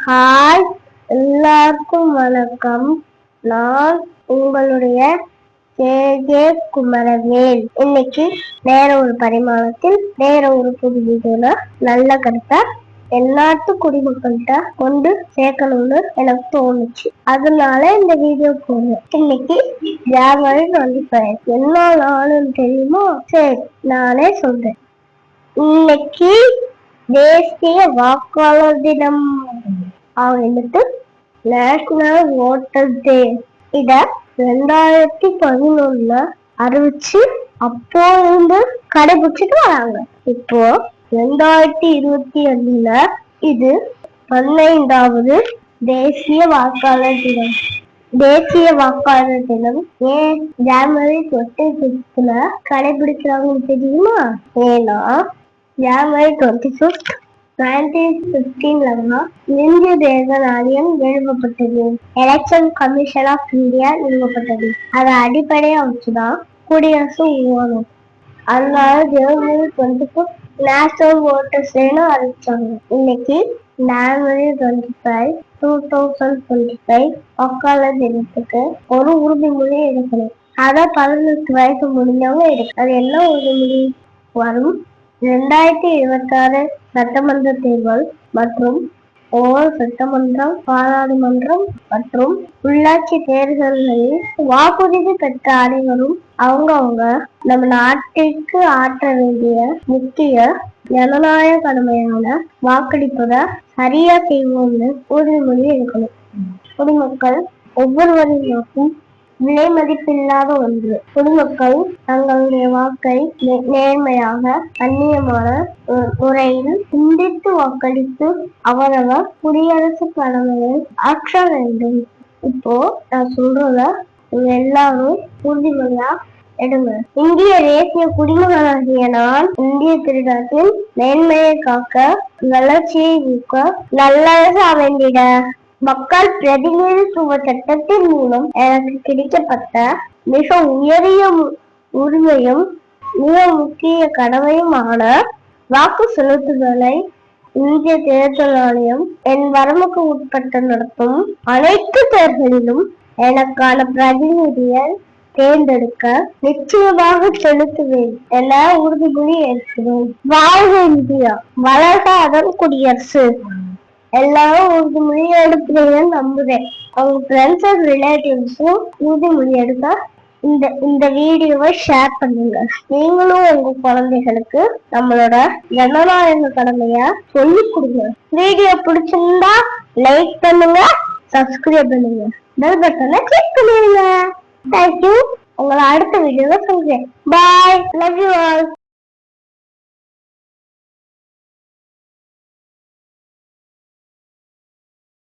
Hi. எல்லாருக்கும் வணக்கம். நான் உங்களுடைய கே. கே. குமரவேல். இன்னைக்கு வேற ஒரு பரிமாணத்தில் வேற ஒரு புது வீடியோல நல்ல கருத்தை எல்லாத்து குடிமக்கள்கிட்ட கொண்டு சேர்க்கணும்னு எனக்கு தோணுச்சு. அதனால இந்த வீடியோ போடுறேன். இன்னைக்கு ஜான்வரி டுவெண்ட்டி ஃபைவ் என்ன நாளுன்னு தெரியுமோ? சரி நானே சொல்றேன். இன்னைக்கு தேசிய வாக்காளர் தினம். ஆகிட்டு நேஷனல் ஓட்டர் டே இத ரெண்டாயிரத்தி பதினொன்னுல அறிவிச்சு அப்போ இருந்து கடைபிடிச்சிட்டு வராங்க. இப்போ ரெண்டாயிரத்தி இருபத்தி அஞ்சுல இது பதினைந்தாவது தேசிய வாக்காளர் தினம். தேசிய வாக்காளர் தினம் ஏன் ஜனவரி டுவெண்ட்டி சிக்ஸ்த்ல கடைபிடிக்கிறாங்கன்னு தெரியுமா? ஏன்னா ஜனவரி டுவெண்ட்டி சிக்ஸ் நைன்டீன் பிப்டீன்ல இந்திய தேர்தல் ஆணையம் நிறுவப்பட்டது எலெக்ஷன் கமிஷன் ஆஃப் இந்தியா நிறுவப்பட்டது அதை அடிப்படையா வச்சுதான் குடியரசு உருவானது. அதனால ஜனவரி டுவெண்ட்டி நேஷனல் ஓட்டர்ஸ் டேன்னு அறிவிச்சாங்க. இன்னைக்கு ஜனவரி twenty five two thousand twenty five வாக்காளர் தினத்துக்கு ஒரு உறுதிமொழி எடுக்கணும். அதை பதினெட்டு வயசு முடிஞ்சவங்க எடுக்கணும் அது என்ன உறுதிமொழி? வரும். ரெண்டாயிரத்தி இருபத்தாறு சட்டமன்ற தேர்தல் மற்றும் ஒவ்வொரு சட்டமன்றம் பாராளுமன்றம் மற்றும் உள்ளாட்சி தேர்தல்களில் வாக்குறுதி பெற்ற அனைவரும் அவங்கவுங்க நம்ம நாட்டிற்கு ஆற்ற வேண்டிய முக்கிய ஜனநாயக கடமையான வாக்களிப்பதை சரியா செய்வோம்னு உறுதிமொழி எடுக்கணும். குடிமக்கள் ஒவ்வொருவரின் நோக்கும் விலை மதிப்பில்லாத ஒன்று. பொதுமக்கள் தங்களுடைய வாக்கை நே- நேர்மையாக கண்ணியமான முறையில் சிந்தித்து வாக்களித்து அவரவர் குடியரசு கடமையை ஆற்ற வேண்டும். இப்போ நான் சொல்றத நீங்க எல்லாரும் உறுதிமொழியா எடுங்க. இந்திய தேசிய குடிமகனாகிய நான் இந்திய திருநாட்டின் மேன்மையை காக்க வளர்ச்சியை ஊக்க நல்லரசு அமைந்திட. மக்கள் பிரதிநிதித்துவ சட்டத்தின் மூலம் எனக்கு கிடைக்கப்பட்ட மிக உயரிய உரிமையும் மிக முக்கிய கடமையுமான வாக்கு செலுத்துதலை இந்திய தேர்தல் ஆணையம் என் வரம்புக்கு உட்பட்டு நடத்தும் அனைத்து தேர்தலிலும் எனக்கான பிரதிநிதியை தேர்ந்தெடுக்க நிச்சயமாக செலுத்துவேன் என உறுதிமொழி ஏற்கிறேன். வாழ்க இந்தியா. வளர்க அதன் குடியரசு. எல்லாரும் உறுதிமொழி எடுக்கிறீங்கன்னு நம்புறேன் அவங்க ஃப்ரெண்ட்ஸ் அண்ட் ரிலேட்டிவ்ஸும் உறுதிமொழி எடுக்க இந்த இந்த வீடியோவை ஷேர் பண்ணுங்க. நீங்களும் உங்க குழந்தைகளுக்கு நம்மளோட ஜனநாயக கடமைய சொல்லி கொடுங்க. வீடியோ பிடிச்சிருந்தா லைக் பண்ணுங்க சப்ஸ்கிரைப் பண்ணுங்க. பெல் பட்டனை கிளிக் பண்ணிடுங்க தேங்க்யூ உங்களை அடுத்த வீடியோல சொல்றேன் பாய் லவ் யூ ஆல்